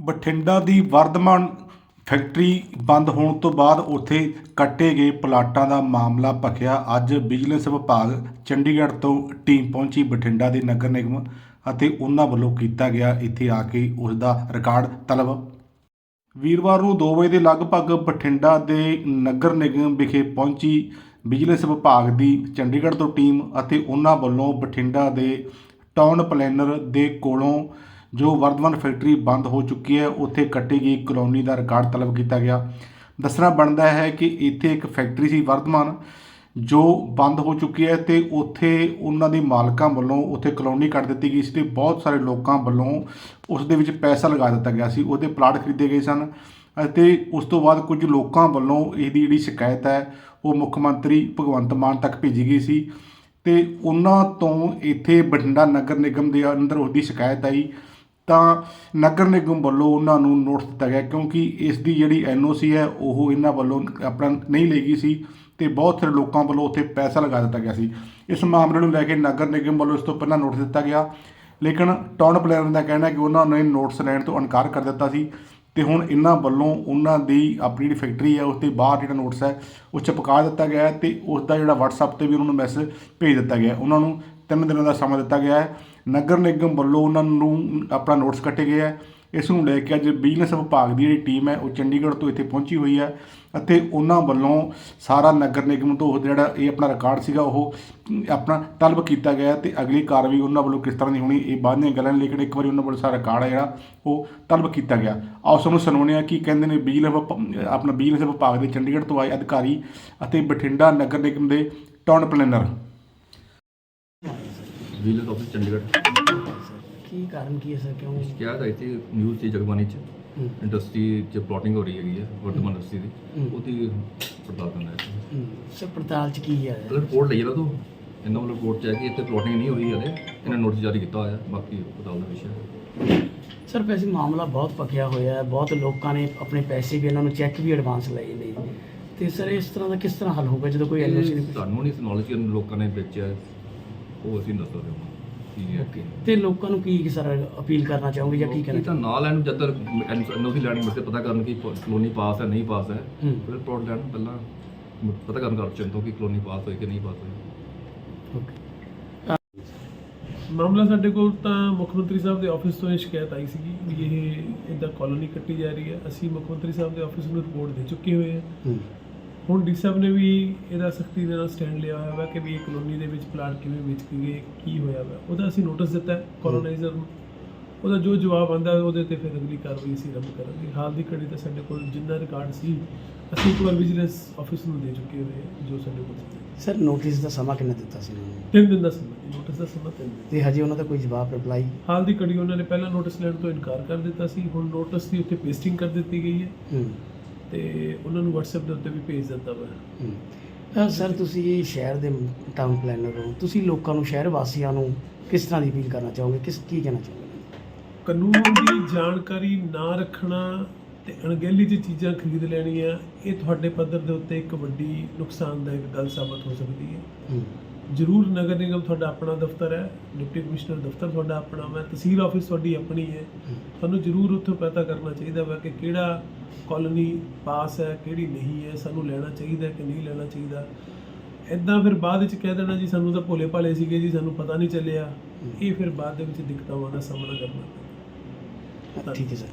ਬਠਿੰਡਾ ਦੀ Vardhman factory ਬੰਦ ਹੋਣ ਤੋਂ ਬਾਅਦ ਉੱਥੇ ਕੱਟੇ ਗਏ ਪਲਾਟਾਂ ਦਾ ਮਾਮਲਾ ਭਖਿਆ। ਅੱਜ ਵਿਜੀਲੈਂਸ ਵਿਭਾਗ ਚੰਡੀਗੜ੍ਹ ਤੋਂ ਟੀਮ ਪਹੁੰਚੀ ਬਠਿੰਡਾ ਦੇ ਨਗਰ ਨਿਗਮ ਅਤੇ ਉਹਨਾਂ ਵੱਲੋਂ ਕੀਤਾ ਗਿਆ ਇੱਥੇ ਆ ਕੇ ਉਸ ਦਾ ਰਿਕਾਰਡ ਤਲਬ। ਵੀਰਵਾਰ ਨੂੰ 2 ਵਜੇ ਦੇ ਲਗਭਗ ਬਠਿੰਡਾ ਦੇ ਨਗਰ ਨਿਗਮ ਵਿਖੇ ਪਹੁੰਚੀ ਵਿਜੀਲੈਂਸ ਵਿਭਾਗ ਦੀ ਚੰਡੀਗੜ੍ਹ ਤੋਂ ਟੀਮ ਅਤੇ ਉਹਨਾਂ ਵੱਲੋਂ ਬਠਿੰਡਾ ਦੇ ਟਾਊਨ ਪਲੈਨਰ ਦੇ ਕੋਲੋਂ ਜੋ ਵਰਧਮਾਨ ਫੈਕਟਰੀ ਬੰਦ ਹੋ ਚੁੱਕੀ ਹੈ, ਉੱਥੇ ਕੱਟੀ ਗਈ ਕਲੋਨੀ ਦਾ ਰਿਕਾਰਡ ਤਲਬ ਕੀਤਾ ਗਿਆ। ਦੱਸਣਾ ਬਣਦਾ ਹੈ ਕਿ ਇੱਥੇ ਇੱਕ ਫੈਕਟਰੀ ਸੀ ਵਰਧਮਾਨ, ਜੋ ਬੰਦ ਹੋ ਚੁੱਕੀ ਹੈ ਤੇ ਉੱਥੇ ਉਹਨਾਂ ਦੇ ਮਾਲਕਾਂ ਵੱਲੋਂ ਉੱਥੇ ਕਲੋਨੀ ਕੱਟ ਦਿੱਤੀ ਗਈ ਸੀ ਤੇ ਬਹੁਤ ਸਾਰੇ ਲੋਕਾਂ ਵੱਲੋਂ ਉਸ ਦੇ ਵਿੱਚ ਪੈਸਾ ਲਗਾ ਦਿੱਤਾ ਗਿਆ ਸੀ। ਉਹਦੇ ਪਲਾਟ ਖਰੀਦੇ ਗਏ ਸਨ ਅਤੇ ਉਸ ਤੋਂ ਬਾਅਦ ਕੁਝ ਲੋਕਾਂ ਵੱਲੋਂ ਇਹਦੀ ਜਿਹੜੀ ਸ਼ਿਕਾਇਤ ਹੈ, ਉਹ ਮੁੱਖ ਮੰਤਰੀ ਭਗਵੰਤ ਮਾਨ ਤੱਕ ਭੇਜੀ ਗਈ ਸੀ। ਤੇ ਉਹਨਾਂ ਤੋਂ ਇੱਥੇ ਬਠਿੰਡਾ ਨਗਰ ਨਿਗਮ ਦੇ ਅੰਦਰ ਉਹਦੀ ਸ਼ਿਕਾਇਤ ਆਈ ਤਾਂ ਨਗਰ ਨਿਗਮ ਵੱਲੋਂ ਉਹਨਾਂ ਨੂੰ ਨੋਟਿਸ ਦਿੱਤਾ ਗਿਆ ਕਿਉਂਕਿ ਇਸ ਦੀ ਜਿਹੜੀ ਐਨਓਸੀ ਹੈ, ਉਹ ਇਹਨਾਂ ਵੱਲੋਂ ਆਪਣਾ ਨਹੀਂ ਲਈ ਗਈ ਸੀ ਤੇ ਬਹੁਤ ਸਾਰੇ ਲੋਕਾਂ ਵੱਲੋਂ ਉੱਥੇ ਪੈਸਾ ਲਗਾ ਦਿੱਤਾ ਗਿਆ ਸੀ। ਇਸ ਮਾਮਲੇ ਨੂੰ ਲੈ ਕੇ ਨਗਰ ਨਿਗਮ ਵੱਲੋਂ ਇਸ ਤੋਂ ਪਹਿਲਾਂ ਨੋਟਿਸ ਦਿੱਤਾ ਗਿਆ। ਲੇਕਿਨ ਟਾਊਨ ਪਲੈਨਰ ਦਾ ਕਹਿਣਾ ਹੈ ਕਿ ਉਹਨਾਂ ਨੇ ਨੋਟਿਸ ਲੈਣ ਤੋਂ ਇਨਕਾਰ ਕਰ ਦਿੱਤਾ ਸੀ ਤੇ ਹੁਣ ਇਹਨਾਂ ਵੱਲੋਂ ਉਹਨਾਂ ਦੀ ਆਪਣੀ ਜਿਹੜੀ ਫੈਕਟਰੀ ਹੈ, ਉਸ 'ਤੇ ਬਾਹਰ ਜਿਹੜਾ ਨੋਟਿਸ ਹੈ, ਉਹ ਚਪਕਾ ਦਿੱਤਾ ਗਿਆ ਹੈ ਤੇ ਉਸ ਦਾ ਜਿਹੜਾ WhatsApp ਤੇ ਵੀ ਉਹਨਾਂ ਨੂੰ ਮੈਸੇਜ ਭੇਜ ਦਿੱਤਾ ਗਿਆ ਹੈ। ਉਹਨਾਂ ਨੂੰ ਤਿੰਨ ਦਿਨਾਂ ਦਾ ਸਮਾਂ ਦਿੱਤਾ ਗਿਆ ਹੈ। ਨਗਰ ਨਿਗਮ ਵੱਲੋਂ ਉਹਨਾਂ ਨੂੰ ਆਪਣਾ ਨੋਟਿਸ ਕੱਟੇ ਗਏ ਹੈ ਇਸ ਨੂੰ ਲੈ ਕੇ ਅੱਜ ਬਿਜ਼ਨਸ ਵਿਭਾਗ ਦੀ ਜਿਹੜੀ ਟੀਮ ਹੈ ਉਹ ਚੰਡੀਗੜ੍ਹ ਤੋਂ ਇੱਥੇ ਪਹੁੰਚੀ ਹੋਈ ਹੈ ਅਤੇ ਉਹਨਾਂ ਵੱਲੋਂ ਸਾਰਾ ਨਗਰ ਨਿਗਮ ਤੋਂ ਜਿਹੜਾ ਇਹ ਆਪਣਾ ਰਿਕਾਰਡ ਸੀਗਾ ਉਹ ਆਪਣਾ ਤਲਬ ਕੀਤਾ ਗਿਆ ਤੇ ਅਗਲੀ ਕਾਰਵਾਈ ਉਹਨਾਂ ਵੱਲੋਂ ਕਿਸ ਤਰ੍ਹਾਂ ਦੀ ਹੋਣੀ ਇਹ ਬਾਅਦ ਦੀਆਂ ਗੱਲਾਂ ਨੇ, ਲੇਕਿਨ ਇੱਕ ਵਾਰੀ ਉਹਨਾਂ ਵੱਲੋਂ ਸਾਰਾ ਰਿਕਾਰਡ ਹੈ ਜਿਹੜਾ ਉਹ ਤਲਬ ਕੀਤਾ ਗਿਆ। ਆਓ ਸਾਨੂੰ ਸੁਣਾਉਂਦੇ ਹਾਂ ਕੀ ਕਹਿੰਦੇ ਨੇ ਬਿਜਲੀ ਵਿਭ- ਆਪਣਾ ਬਿਜਲੀ ਵਿਭਾਗ ਦੇ ਚੰਡੀਗੜ੍ਹ ਤੋਂ ਆਏ ਅਧਿਕਾਰੀ ਅਤੇ ਬਠਿੰਡਾ ਨਗਰ ਨਿਗਮ ਦੇ town planner vigilance office Chandigarh ਕੀ ਕਾਰਨ ਕੀ ਹੈ ਸਰ? ਕਿਉਂ? ਸ਼ਿਕਾਇਤ ਆਈ ਸੀ ਨਿਊਜ਼ ਸੀ ਜਗਬਾਨੀ ਚ। ਇੰਡਸਟਰੀ ਚ ਪਲੋਟਿੰਗ ਹੋ ਰਹੀ ਹੈਗੀ ਹੈ ਵਰਤਮਾਨ ਇੰਡਸਟਰੀ ਦੀ। ਉਹਦੀ ਪੜਤਾਲ ਕਰਨਾ ਹੈ। ਹਮ, ਸਰ ਪੜਤਾਲ ਚ ਕੀ ਹੈ? ਰਿਪੋਰਟ ਲਈ ਨਾ ਤੂੰ ਇਹਨਾਂ ਵੱਲੋਂ ਰਿਪੋਰਟ ਚ ਹੈ ਕਿ ਇੱਥੇ ਪਲੋਟਿੰਗ ਨਹੀਂ ਹੋਈ ਹਲੇ ਇਹਨਾਂ ਨੋਟਿਸ ਜਾਰੀ ਕੀਤਾ ਹੋਇਆ ਬਾਕੀ ਪੜਤਾਲ ਦਾ ਵਿਸ਼ਾ ਹੈ। ਸਰ ਵੈਸੇ ਮਾਮਲਾ ਬਹੁਤ ਪੱਕਿਆ ਹੋਇਆ ਹੈ ਬਹੁਤ ਲੋਕਾਂ ਨੇ ਆਪਣੇ ਪੈਸੇ ਵੀ ਇਹਨਾਂ ਨੂੰ ਚੈੱਕ ਵੀ ਐਡਵਾਂਸ ਲਏ ਨੇ। ਤੇ ਸਰ ਇਸ ਤਰ੍ਹਾਂ ਦਾ ਕਿਸ ਤਰ੍ਹਾਂ ਹੱਲ ਹੋਊਗਾ ਜਦੋਂ ਕੋਈ ਐਨਓਸੀ ਨਹੀਂ ਤੁਹਾਨੂੰ ਨਹੀਂ ਕਿ ਲੋਕਾਂ ਨੇ ਵੇਚਿਆ ਉਹ ਅਸੀਂ ਨਹੀਂ ਦੱਸ ਸਕਦੇ ਹੁਣ ਕੀ ਹੈ। ਓਕੇ। ਤੇ ਲੋਕਾਂ ਨੂੰ ਕੀ ਸਰ ਅਪੀਲ ਕਰਨਾ ਚਾਹੋਗੇ ਜਾਂ ਕੀ ਇਹ ਕਹਿਣਾ ਤਾਂ ਨਾਲ ਲੈਣ ਜਦ ਤੱਕ ਐਨਓਸੀ ਲੈਣੀ ਮਿਲਦੇ ਪਤਾ ਕਰਨ ਕਿ ਕਲੋਨੀ ਪਾਸ ਹੈ ਨਹੀਂ ਪਾਸ ਹੈ। ਫਿਰ ਰਿਪੋਰਟ ਲੈਣ ਪਹਿਲਾਂ ਪਤਾ ਕਰਨ ਕਰ ਚੰਤੋ ਕਿ ਕਲੋਨੀ ਪਾਸ ਹੋਈ ਕਿ ਨਹੀਂ ਪਾਸ ਹੋਈ। ਓਕੇ। ਮਾਮਲਾ ਸਾਡੇ ਕੋਲ ਤਾਂ ਮੁੱਖ ਮੰਤਰੀ ਸਾਹਿਬ ਦੇ ਆਫਿਸ ਤੋਂ ਇਹ ਸ਼ਿਕਾਇਤ ਆਈ ਸੀਗੀ ਵੀ ਇਹ ਇਦਾਂ ਕਾਲੋਨੀ ਕੱਟੀ ਜਾ ਰਹੀ ਹੈ। ਅਸੀਂ ਮੁੱਖ ਮੰਤਰੀ ਸਾਹਿਬ ਦੇ ਆਫਿਸ ਨੂੰ ਰਿਪੋਰਟ ਦੇ ਚੁੱਕੇ ਹੋਏ ਹਾਂ। ਹੁਣ ਡੀ ਸਾਹਿਬ ਨੇ ਵੀ ਇਹਦਾ ਸਖਤੀ ਦੇ ਨਾਲ ਸਟੈਂਡ ਲਿਆ ਹੋਇਆ ਵਾ ਕਿ ਵੀ ਇਹ ਕਲੋਨੀ ਦੇ ਵਿੱਚ ਪਲਾਟ ਕਿਵੇਂ ਵੇਚ ਕੇ ਗਏ ਕੀ ਹੋਇਆ ਵਾ। ਉਹਦਾ ਅਸੀਂ ਨੋਟਿਸ ਦਿੱਤਾ ਹੈ ਕੋਲੋਨਾਈਜ਼ਰ ਨੂੰ। ਉਹਦਾ ਜੋ ਜਵਾਬ ਆਂਦਾ ਉਹਦੇ ਤੇ ਫਿਰ ਅਗਲੀ ਕਾਰਵਾਈ ਅਸੀਂ ਆਰੰਭ ਕਰਾਂਗੇ। ਹਾਲ ਦੀ ਘੜੀ ਤਾਂ ਸਾਡੇ ਕੋਲ ਜਿੰਨਾ ਰਿਕਾਰਡ ਸੀ ਅਸੀਂ ਵਾਰ ਵਿਜੀਲੈਂਸ ਆਫਿਸ ਨੂੰ ਦੇ ਚੁੱਕੇ ਹੋਏ ਹਾਂ ਜੋ ਸਾਡੇ ਕੋਲ ਸੀ। ਸਰ ਨੋਟਿਸ ਦਾ ਸਮਾਂ ਕਿੰਨਾ ਦਿੱਤਾ ਸੀ ਉਹਨਾਂ ਨੂੰ? ਤਿੰਨ ਦਿਨ ਦਾ ਸਮਾਂ ਨੋਟਿਸ ਦਾ ਸਮਾਂ ਤਿੰਨ ਦਿਨ। ਤੇ ਹਜੇ ਉਹਨਾਂ ਦਾ ਕੋਈ ਜਵਾਬ ਰਿਪਲਾਈ ਹਾਲ ਦੀ ਘੜੀ ਉਹਨਾਂ ਨੇ ਪਹਿਲਾਂ ਨੋਟਿਸ ਲੈਣ ਤੋਂ ਇਨਕਾਰ ਕਰ ਦਿੱਤਾ ਸੀ ਹੁਣ ਨੋਟਿਸ ਦੀ ਉੱਤੇ ਪੇਸਟਿੰਗ ਕਰ ਦਿੱਤੀ ਗਈ ਹੈ। ਤੇ ਉਹਨਾਂ ਨੂੰ WhatsApp ਦੇ ਉੱਤੇ ਵੀ ਭੇਜ ਦਿੱਤਾ ਵਾ। ਅਹ ਸਰ ਤੁਸੀਂ ਸ਼ਹਿਰ ਦੇ ਟਾਊਨ ਪਲੈਨਰ ਹੋ। ਤੁਸੀਂ ਲੋਕਾਂ ਨੂੰ ਸ਼ਹਿਰ ਵਾਸੀਆਂ ਨੂੰ ਕਿਸ ਤਰ੍ਹਾਂ ਦੀ ਅਪੀਲ ਕਰਨਾ ਚਾਹੋਗੇ? ਕਿਸ ਕੀ ਕਹਿਣਾ ਚਾਹੋਗੇ? ਕਾਨੂੰਨ ਦੀ ਜਾਣਕਾਰੀ ਨਾ ਰੱਖਣਾ ਤੇ ਅਣਗਹਿਲੀ 'ਚ ਚੀਜ਼ਾਂ ਖਰੀਦ ਲੈਣੀਆਂ ਇਹ ਤੁਹਾਡੇ ਪੱਧਰ ਦੇ ਉੱਤੇ ਇੱਕ ਵੱਡੀ ਨੁਕਸਾਨਦਾਇਕ ਗੱਲ ਸਾਬਤ ਹੋ ਸਕਦੀ ਹੈ। ਜ਼ਰੂਰ ਨਗਰ ਨਿਗਮ ਤੁਹਾਡਾ ਆਪਣਾ ਦਫ਼ਤਰ ਹੈ ਡਿਪਟੀ ਕਮਿਸ਼ਨਰ ਦਫ਼ਤਰ ਤੁਹਾਡਾ ਆਪਣਾ ਹੈ ਤਹਿਸੀਲ ਆਫਿਸ ਤੁਹਾਡੀ ਆਪਣੀ ਹੈ। ਤੁਹਾਨੂੰ ਜ਼ਰੂਰ ਉੱਥੋਂ ਪਤਾ ਕਰਨਾ ਚਾਹੀਦਾ ਵਾ ਕਿ ਕਿਹੜਾ ਕਾਲੋਨੀ ਪਾਸ ਹੈ ਕਿਹੜੀ ਨਹੀਂ ਹੈ ਸਾਨੂੰ ਲੈਣਾ ਚਾਹੀਦਾ ਕਿ ਨਹੀਂ ਲੈਣਾ ਚਾਹੀਦਾ। ਇਦਾਂ ਫਿਰ ਬਾਅਦ ਵਿੱਚ ਕਹਿ ਦੇਣਾ ਜੀ ਸਾਨੂੰ ਤਾਂ ਭੋਲੇ ਭਾਲੇ ਸੀਗੇ ਜੀ ਸਾਨੂੰ ਪਤਾ ਨਹੀਂ ਚੱਲਿਆ। ਇਹ ਫਿਰ ਬਾਅਦ ਦੇ ਵਿੱਚ ਦਿੱਕਤਾਂ ਦਾ ਸਾਹਮਣਾ ਕਰਨਾ ਪੈਂਦਾ। ਠੀਕ ਹੈ ਸਰ।